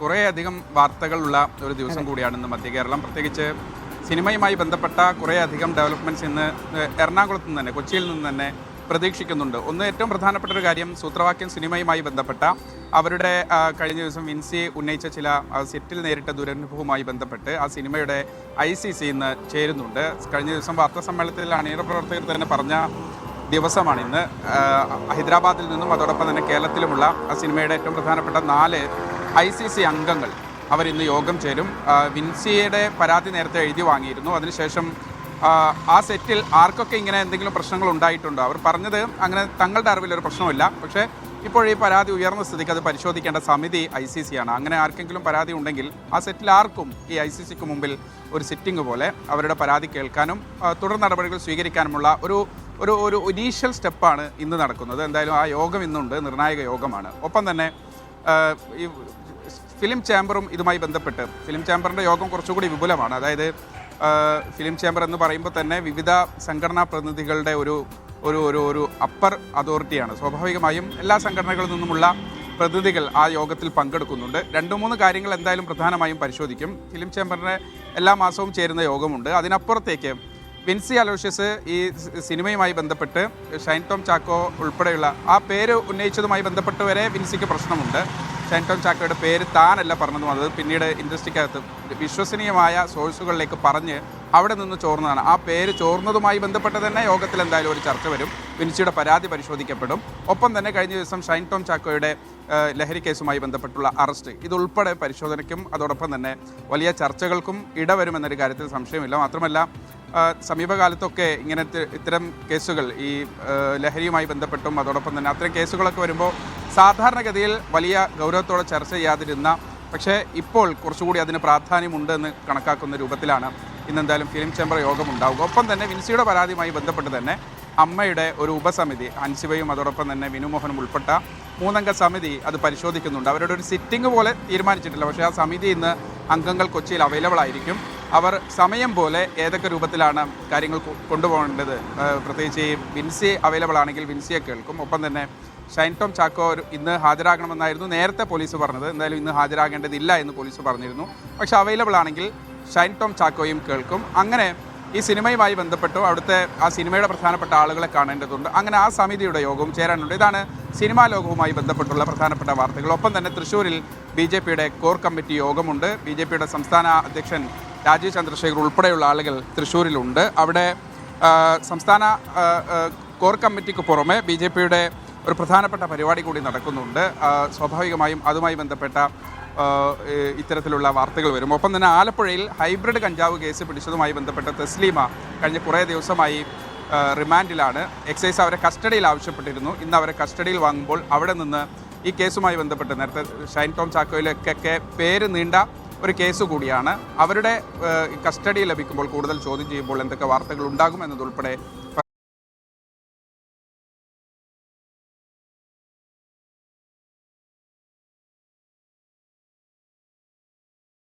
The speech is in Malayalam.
കുറേയധികം വാർത്തകളുള്ള ഒരു ദിവസം കൂടിയാണ് ഇന്ന് മധ്യ കേരളം. പ്രത്യേകിച്ച് സിനിമയുമായി ബന്ധപ്പെട്ട കുറേയധികം ഡെവലപ്മെന്റ്സ് ഇന്ന് എറണാകുളത്ത് നിന്ന് തന്നെ കൊച്ചിയിൽ നിന്ന് തന്നെ പ്രതീക്ഷിക്കുന്നുണ്ട്. ഒന്ന് ഏറ്റവും പ്രധാനപ്പെട്ട ഒരു കാര്യം സൂത്രവാക്യം സിനിമയുമായി ബന്ധപ്പെട്ട അവരുടെ കഴിഞ്ഞ ദിവസം വിൻസി ഉന്നയിച്ച ചില സെറ്റിൽ നേരിട്ട ദുരനുഭവവുമായി ബന്ധപ്പെട്ട് ആ സിനിമയുടെ ഐ സി സി ഇന്ന് ചേരുന്നുണ്ട്. കഴിഞ്ഞ ദിവസം വാർത്താ സമ്മേളനത്തിൽ അണിയറ പ്രവർത്തകർ തന്നെ പറഞ്ഞ ദിവസമാണ് ഇന്ന്. ഹൈദരാബാദിൽ നിന്നും അതോടൊപ്പം തന്നെ കേരളത്തിലുമുള്ള ആ സിനിമയുടെ ഏറ്റവും പ്രധാനപ്പെട്ട നാല് ഐ സി സി അംഗങ്ങൾ അവരിന്ന് യോഗം ചേരും. വിൻസിയുടെ പരാതി നേരത്തെ എഴുതി വാങ്ങിയിരുന്നു. അതിനുശേഷം ആ, സെറ്റിൽ ആർക്കൊക്കെ ഇങ്ങനെ എന്തെങ്കിലും പ്രശ്നങ്ങൾ ഉണ്ടായിട്ടുണ്ടോ? അവർ പറഞ്ഞത് അങ്ങനെ തങ്ങളുടെ അറിവിലൊരു പ്രശ്നമില്ല പക്ഷേ ഇപ്പോൾ ഈ പരാതി ഉയർന്ന സ്ഥിതിക്ക് അത് പരിശോധിക്കേണ്ട സമിതി ഐ സി സി ആണ്. അങ്ങനെ ആർക്കെങ്കിലും പരാതി ഉണ്ടെങ്കിൽ ആ സെറ്റിൽ ആർക്കും ഈ ഐ സി സിക്ക് മുമ്പിൽ ഒരു സിറ്റിംഗ് പോലെ അവരുടെ പരാതി കേൾക്കാനും തുടർ നടപടികൾ സ്വീകരിക്കാനുമുള്ള ഒരു ഒരു ഒരു ഇനീഷ്യൽ സ്റ്റെപ്പാണ് ഇന്ന് നടക്കുന്നത്. എന്തായാലും ആ യോഗം ഇന്നുണ്ട്. നിർണായക യോഗമാണ്. ഒപ്പം തന്നെ ഈ ഫിലിം ചേംബറും ഇതുമായി ബന്ധപ്പെട്ട് ഫിലിം ചേംബറിന്റെ യോഗം കുറച്ചുകൂടി വിപുലമാണ്. അതായത് ഫിലിം ചേംബർ എന്ന് പറയുമ്പോൾ തന്നെ വിവിധ സംഘടനാ പ്രതിനിധികളുടെ ഒരു ഒരു ഒരു ഒരു അപ്പർ അതോറിറ്റിയാണ് സ്വാഭാവികമായും എല്ലാ സംഘടനകളിൽ നിന്നുമുള്ള പ്രതിനിധികൾ ആ യോഗത്തിൽ പങ്കെടുക്കുന്നുണ്ട്. രണ്ട് മൂന്ന് കാര്യങ്ങൾ എന്തായാലും പ്രധാനമായും പരിശോധിക്കും. ഫിലിം ചേംബറിന് എല്ലാ മാസവും ചേരുന്ന യോഗമുണ്ട്. അതിനപ്പുറത്തേക്ക് വിൻസി അലോഷ്യസ് ഈ സിനിമയുമായി ബന്ധപ്പെട്ട് ഷൈൻ ടോം ചാക്കോ ഉൾപ്പെടെയുള്ള ആ പേര് ഉന്നയിച്ചതുമായി ബന്ധപ്പെട്ട് വരെ വിൻസിക്ക് പ്രശ്നമുണ്ട്. ഷൈൻ ടോം ചാക്കോയുടെ പേര് താനല്ല പറഞ്ഞതും അത് പിന്നീട് ഇൻഡസ്ട്രിക്കകത്ത് വിശ്വസനീയമായ സോഴ്സുകളിലേക്ക് പറഞ്ഞ് അവിടെ നിന്ന് ചോർന്നതാണ്. ആ പേര് ചോർന്നതുമായി ബന്ധപ്പെട്ട് തന്നെ യോഗത്തിൽ എന്തായാലും ഒരു ചർച്ച വരും. വിൻസിയുടെ പരാതി പരിശോധിക്കപ്പെടും. ഒപ്പം തന്നെ കഴിഞ്ഞ ദിവസം ഷൈൻ ടോം ചാക്കോയുടെ ലഹരി കേസുമായി ബന്ധപ്പെട്ടുള്ള അറസ്റ്റ്. ഇതുൾപ്പെടെ പരിശോധനയ്ക്കും അതോടൊപ്പം തന്നെ വലിയ ചർച്ചകൾക്കും ഇടവരുമെന്നൊരു കാര്യത്തിൽ സംശയമില്ല. മാത്രമല്ല സമീപകാലത്തൊക്കെ ഇങ്ങനത്തെ ഇത്തരം കേസുകൾ ഈ ലഹരിയുമായി ബന്ധപ്പെട്ടും അതോടൊപ്പം തന്നെ അത്തരം കേസുകളൊക്കെ വരുമ്പോൾ സാധാരണഗതിയിൽ വലിയ ഗൗരവത്തോടെ ചർച്ച ചെയ്യാതിരുന്ന പക്ഷേ ഇപ്പോൾ കുറച്ചുകൂടി അതിന് പ്രാധാന്യമുണ്ട് എന്ന് കണക്കാക്കുന്ന രൂപത്തിലാണ് ഇന്നെന്തായാലും ഫിലിം ചേംബർ യോഗം ഉണ്ടാവുക ഒപ്പം തന്നെ വിൻസിയുടെ പരാതിയുമായി ബന്ധപ്പെട്ട് തന്നെ അമ്മയുടെ ഒരു ഉപസമിതി അൻസിബയും അതോടൊപ്പം തന്നെ വിനുമോഹനും ഉൾപ്പെട്ട മൂന്നംഗ സമിതി അത് പരിശോധിക്കുന്നുണ്ട്. അവരുടെ ഒരു സിറ്റിംഗ് പോലെ തീരുമാനിച്ചിട്ടില്ല. പക്ഷേ ആ സമിതി ഇന്ന് അംഗങ്ങൾ കൊച്ചിയിൽ അവൈലബിൾ ആയിരിക്കും. അവർ സമയം പോലെ ഏതൊക്കെ രൂപത്തിലാണ് കാര്യങ്ങൾ കൊണ്ടുപോകേണ്ടത്? പ്രത്യേകിച്ച് ഈ വിൻസി അവൈലബിൾ ആണെങ്കിൽ വിൻസിയെ കേൾക്കും. ഒപ്പം തന്നെ ഷൈൻ ടോം ചാക്കോ ഇന്ന് ഹാജരാകണമെന്നായിരുന്നു നേരത്തെ പോലീസ് പറഞ്ഞത്. എന്തായാലും ഇന്ന് ഹാജരാകേണ്ടതില്ല എന്ന് പോലീസ് പറഞ്ഞിരുന്നു. പക്ഷേ അവൈലബിൾ ആണെങ്കിൽ ഷൈൻ ടോം ചാക്കോയും കേൾക്കും. അങ്ങനെ ഈ സിനിമയുമായി ബന്ധപ്പെട്ടു അവിടുത്തെ ആ സിനിമയുടെ പ്രധാനപ്പെട്ട ആളുകളെ കാണേണ്ടതുണ്ട്. അങ്ങനെ ആ സമിതിയുടെ യോഗവും ചേരാനുണ്ട്. ഇതാണ് സിനിമാ ലോകവുമായി ബന്ധപ്പെട്ടുള്ള പ്രധാനപ്പെട്ട വാർത്തകൾ. ഒപ്പം തന്നെ തൃശ്ശൂരിൽ ബി കോർ കമ്മിറ്റി യോഗമുണ്ട്. ബി സംസ്ഥാന അധ്യക്ഷൻ രാജീവ് ചന്ദ്രശേഖർ ഉൾപ്പെടെയുള്ള ആളുകൾ തൃശ്ശൂരിലുണ്ട്. അവിടെ സംസ്ഥാന കോർ കമ്മിറ്റിക്ക് പുറമെ ബി ജെ പിയുടെ ഒരു പ്രധാനപ്പെട്ട പരിപാടി കൂടി നടക്കുന്നുണ്ട്. സ്വാഭാവികമായും അതുമായി ബന്ധപ്പെട്ട ഇത്തരത്തിലുള്ള വാർത്തകൾ വരും. ഒപ്പം തന്നെ ആലപ്പുഴയിൽ ഹൈബ്രിഡ് കഞ്ചാവ് കേസ് പിടിച്ചതുമായി ബന്ധപ്പെട്ട തസ്ലീമ കഴിഞ്ഞ കുറേ ദിവസമായി റിമാൻഡിലാണ്. എക്സൈസ് അവരെ കസ്റ്റഡിയിൽ ആവശ്യപ്പെട്ടിരുന്നു. ഇന്ന് അവരെ കസ്റ്റഡിയിൽ വാങ്ങുമ്പോൾ അവിടെ നിന്ന് ഈ കേസുമായി ബന്ധപ്പെട്ട് നേരത്തെ ഷൈൻ ടോം ചാക്കോയിലേക്കൊക്കെ പേര് നീണ്ട ഒരു കേസ് കൂടിയാണ്. അവരുടെ കസ്റ്റഡി ലഭിക്കുമ്പോൾ കൂടുതൽ ചോദ്യം ചെയ്യുമ്പോൾ എന്തൊക്കെ വാർത്തകൾ ഉണ്ടാകും എന്നതുൾപ്പെടെ